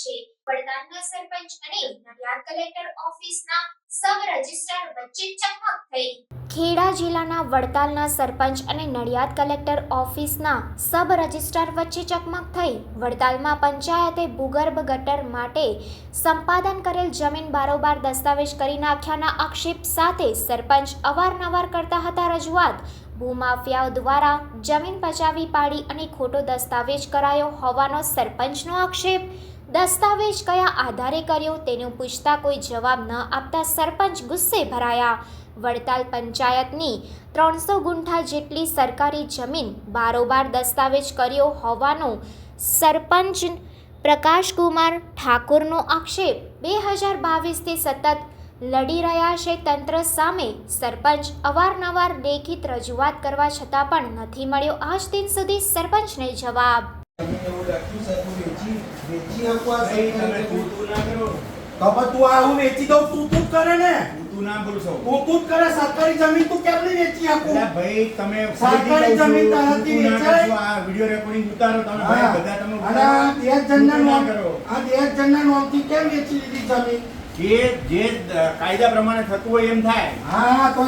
છે. વડતાલના સરપંચ અને નડિયાદ કલેક્ટર ઓફિસના સબ રજિસ્ટ્રાર વચ્ચે ચકમક થઈ. ખેડા જિલ્લાના વડતાલના સરપંચ અને નડિયાદ કલેક્ટર ઓફિસના સબ રજિસ્ટ્રાર વચ્ચે ચકમક થઈ. વડતાલમાં પંચાયતે ભૂગર્ભ ગટર માટે સંપાદન કરેલ જમીન બારોબાર દસ્તાવેજ કરી નાખ્યાના આક્ષેપ સાથે સરપંચ અવારનવાર કરતા હતા રજૂઆત. ભૂમાફિયાઓ દ્વારા જમીન પચાવી પાડી અને ખોટો દસ્તાવેજ કરાયો હોવાનો સરપંચનો આક્ષેપ. દસ્તાવેજ કયા આધારે કર્યો તેનું પૂછતા કોઈ જવાબ ન આપતા સરપંચ ગુસ્સે ભરાયા. વડતાલ પંચાયતની ત્રણસો ગુંઠા જેટલી સરકારી જમીન બારોબાર દસ્તાવેજ કર્યો હોવાનો સરપંચ પ્રકાશકુમાર ઠાકુરનો આક્ષેપ. બે હજાર બાવીસથી સતત લડી રહ્યા છે તંત્ર સામે. સરપંચ અવારનવાર લેખિત રજૂઆત કરવા છતાં પણ નથી મળ્યો. આજ દિન સુધી સરપંચને જવાબ તમે એવું લખ્યું છે તું વેચી આપવા તમે તું તું ના કરો. તમે તું આ હું વેચી દઉં તું તું કરે ને. તું ના બોલશો તું તું કરે સરકારી જમીન તું કેમ નહીં વેચી આપું ભાઈ તમે સરકારી જમીન તારાથી વેચાય? આ વિડિયો રેકોર્ડિંગ ઉતારો. તમે ભાઈ બધા તમે અને આ ઉતારો. દેશ તું જનના તું ના નોમ કરો. આ દેશ જનના નોમથી કેમ વેચી લીધી જમીન? જે જે કાયદા પ્રમાણે થતું હોય એમ થાય. હા તો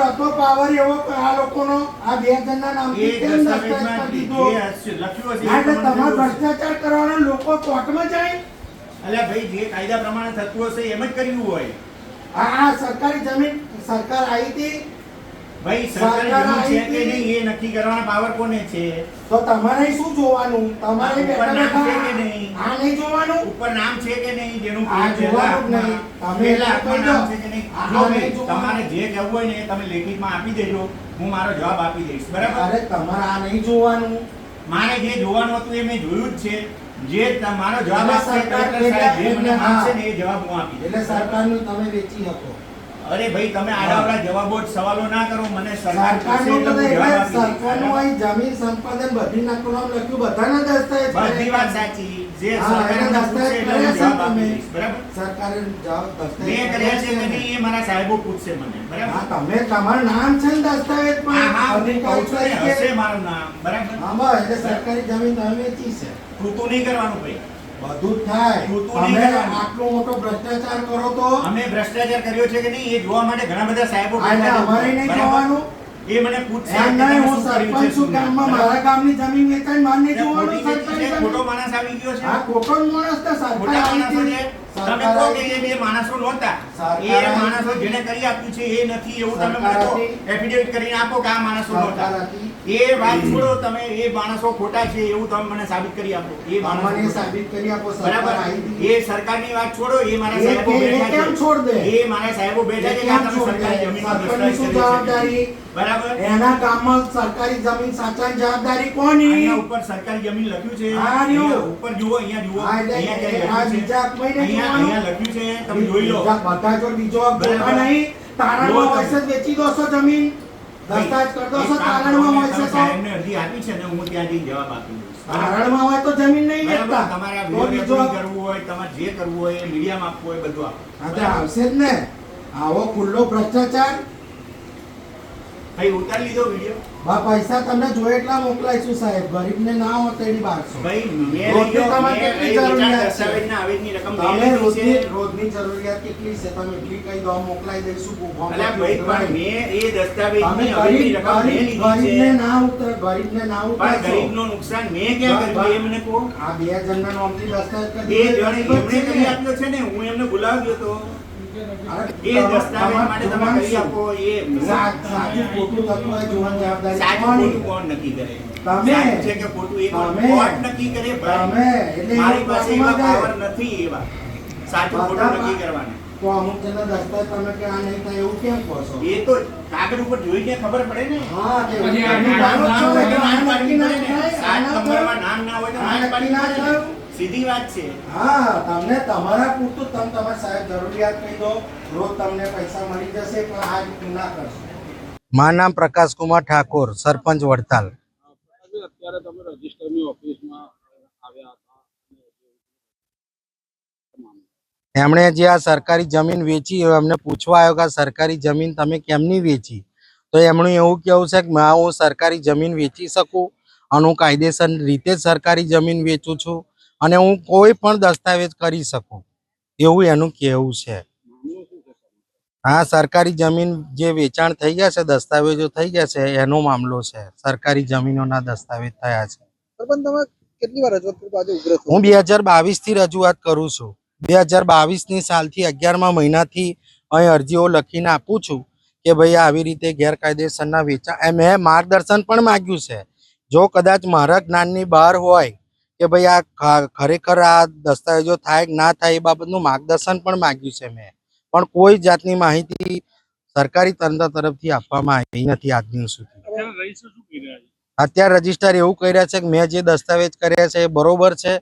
હતો પાવર એવો કે આ લોકોનો આ દેશ જનના એ કેમ દસ્તાવેજમાં દીધો? લખ્યું હશે એટલે તમારે ભ્રષ્ટાચાર કરવાના લોકો કોર્ટમાં જાય? એટલે ભાઈ જે કાયદા પ્રમાણે થતું હશે એમ જ કર્યું હોય. આ આ સરકારી જમીન સરકાર આવી હતી ભાઈ સરકાર છે કે નહીં એ નક્કી કરવાનો પાવર કોને છે? તો તમારે શું જોવાનું? તમારે ઉપર નામ છે કે નહીં? આ નહીં જોવાનું? ઉપર નામ છે કે નહીં? જેનું આ જોવાનું નહીં. તમે દો. નામ છે કે નહીં? તમારે જે કહેવું હોય ને એ તમે લેખિતમાં આપી દેજો. હું મારો જવાબ આપી દઈશ. બરાબર? અરે તમારે આ નહીં જોવાનું. મારે જે જોવાનું હતું એ મેં જોયું જ છે. જે તમારો જવાબ આપશે કલેક્ટર સાહેબ જે મને આપશે ને એ જવાબ હું આપી એટલે સરકારનું તમે વેચી શકો. અરે ભાઈ તમે આડાવડા જવાબો સવાલો ના કરો મને સરકારનું એટલે તો હું એટલે જવાબ આપી દઈશ. સરકારનું અહીં જમીન સંપાદન બધી નાખવાનું લખ્યું બધાના દસ્તાવેજ બધી વાત સાચી. જે હા, સરકાર એના મને પૂછશે એટલે હું દસ્તાવેજ છે આપી બરાબર? સરકારે જવાબ દસ્તાવેજ મેં કર્યા છે નહીં એ મારા સાહેબો પૂછશે મને હા તમે તમારું નામ છે ને દસ્તાવેજ પણ હા હું કહું છું હશે મારું નામ બરાબર? હા એટલે સરકારી જમીન તમે વેચી છે. તું નહીં કરવાનું ભાઈ. બધું થાય. તમે આટલો મોટો ભ્રષ્ટાચાર કરો તો? અમે ભ્રષ્ટાચાર કર્યો છે કે નહીં એ જોવા માટે ઘણા બધા સાહેબો. અમારે નહીં જોવાનું. એ મને પૂછશે નહીં હું સરપંચ છું ગામમાં મારા ગામની જમીન વેચાઈ માન્ય જોવાનું છે, ખોટો માણસ આવી ગયો છે. આ ખોટો માણસ તો સરપંચ આવી ગયો છે. તમે કહો કે એ બે માણસો નહોતા. એ માણસો જેને કરી આપ્યું છે એ નથી એવું તમે મને કહો. એફિડેવિટ કરીને આપો કે આ માણસો નહોતા. એ વાત છોડો તમે એ માણસો ખોટા છે એવું તમે મને સાબિત કરી આપો. એ માણસો સાબિત કરી આપો બરાબર? એ સરકારની વાત છોડો એ મારા સાહેબો બેઠા કેમ છોડ દે? એ મારા સાહેબો બેઠા છે કે તમે સરકારી જમીન શું. જવાબદારી? બરાબર? એના કામમાં સરકારી જમીન સાચાની જવાબદારી કોની? અહીંયા ઉપર સરકારી જમીન લખ્યું છે. હા, ઉપર જુઓ અહીંયા જુઓ. અહીંયા આ બીજા મહિને અહીંયા લખ્યું છે તમે જોઈ લો. બધા જો બીજો બરાબર. નહીં તારણમાં જો વેચી દો છો જમીન. દસ્તાવેજ કરી દો છો એક કામ તારણમાં કરો, હોય છે સાહેબને અરજી આપી છે ને હું ત્યાં જઈને જવાબ આપી તારણમાં હોય તો જમીન નહીં બરાબર? તમારે બીજો કરવું હોય તમારે જે કરવું હોય મીડિયામાં આપવું હોય બધું આપો. આવશે જ ને. આવો ખુલ્લો ભ્રષ્ટાચાર. ભાઈ ઉતારી લીધો વિડિયો બા પૈસા તમને જોઈએ એટલા મોકલાઈશું સાહેબ. ગરીબને ના હોત એની બારસો ભાઈ મેં રોજની તમારે કેટલી જરૂરિયાત? દસ્તાવેજના આવેદની રકમ તમે રોજની રોજની જરૂરિયાત કેટલી છે? તમે એટલી કઈ દો મોકલાઈ દઈશું ફોર્મ અલા ભાઈ પણ મેં એ દસ્તાવેજની આવેદની રકમ મેં લીધી છે. ગરીબને ના ઉતર ગરીબને ના પણ ઉતરશો. ગરીબનું નુકસાન મેં ક્યાં કર્યું? એ મને કહો. આ બે જણના નામથી દસ્તાવેજ કરી બે જણ એમણે કરી. આપ્યો છે ને હું એમને બોલાવ્યો તો. એ દસ્તાવેજ માટે તમે તમારે કરી આપો એ સાચું ખોટું થતું જોવાની જવાબદારી સાચું કોણ નક્કી કરે તમે. છે કે ખોટું એ કોણ? નક્કી કરે તમે એટલે મારી પાસે એવા પાવર નથી એવા સાચું ખોટું નક્કી પા- તો અમુક જણના દસ્તાવેજ તમે કે આ નહીં થાય એવું કેમ કહો છો એ તો કાગળ ઉપર જોઈને ખબર પડે ને હા કે નામ હોય તો નામ પડે. થયું. સીધી વાત છે. હા તમને તમારા પૂરતું તમે તમારા સાહેબ જરૂરિયાત કહી દો રોજ તમને પૈસા મળી જશે પણ આજ ના કરશો. મારું નામ પ્રકાશ કુમાર ઠાકોર સરપંચ વડતાલ. અત્યારે તમે રજિસ્ટરની ઓફિસમાં આવ્યા હતા એમણે જે આ સરકારી જમીન વેચી એમને પૂછવા આવ્યો કે સરકારી જમીન તમે કેમની વેચી? તો એમનું એવું કેવું છે કે માં હું સરકારી જમીન વેચી શકું અને હું કાયદેસર રીતે જ સરકારી જમીન વેચું છું. અને હું કોઈ પણ દસ્તાવેજ કરી શકું એવું એનું કહેવું છે. હા સરકારી જમીન જે વેચાણ થઈ ગયા છે દસ્તાવેજો થઈ ગયા છે એનો મામલો છે. સરકારી જમીનોના દસ્તાવેજ થયા છે. હું બે હજાર બાવીસથી રજૂઆત કરું છું. બે હજાર બાવીસની સાલથી અગિયારમા મહિનાથી અહીં અરજીઓ લખીને આપું છું કે ભાઈ આવી રીતે ગેરકાયદેસરના વેચાણ એ મેં માર્ગદર્શન પણ માંગ્યું છે. જો કદાચ મારા જ્ઞાનની બહાર હોય કે ભાઈ આ ખરેખર આ દસ્તાવેજો થાય કે ના થાય એ બાબતનું માર્ગદર્શન પણ માંગ્યું છે મેં. પણ કોઈ જાતની માહિતી સરકારી તંત્ર તરફથી આપવામાં આવી નથી આજ દિન સુધી. અત્યારે રજિસ્ટર એવું કહી રહ્યા છે કે મેં જે દસ્તાવેજ કર્યા છે એ બરોબર છે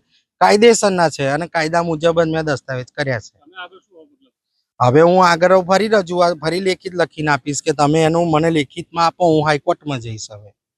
કાયદેસરના છે અને કાયદા મુજબ જ મેં દસ્તાવેજ કર્યા છે. હવે હું આગળ ફરી રજૂઆત ફરી લેખિત લખીને આપીશ કે તમે એનું મને લેખિતમાં આપો હું હાઈકોર્ટમાં જઈશ હવે.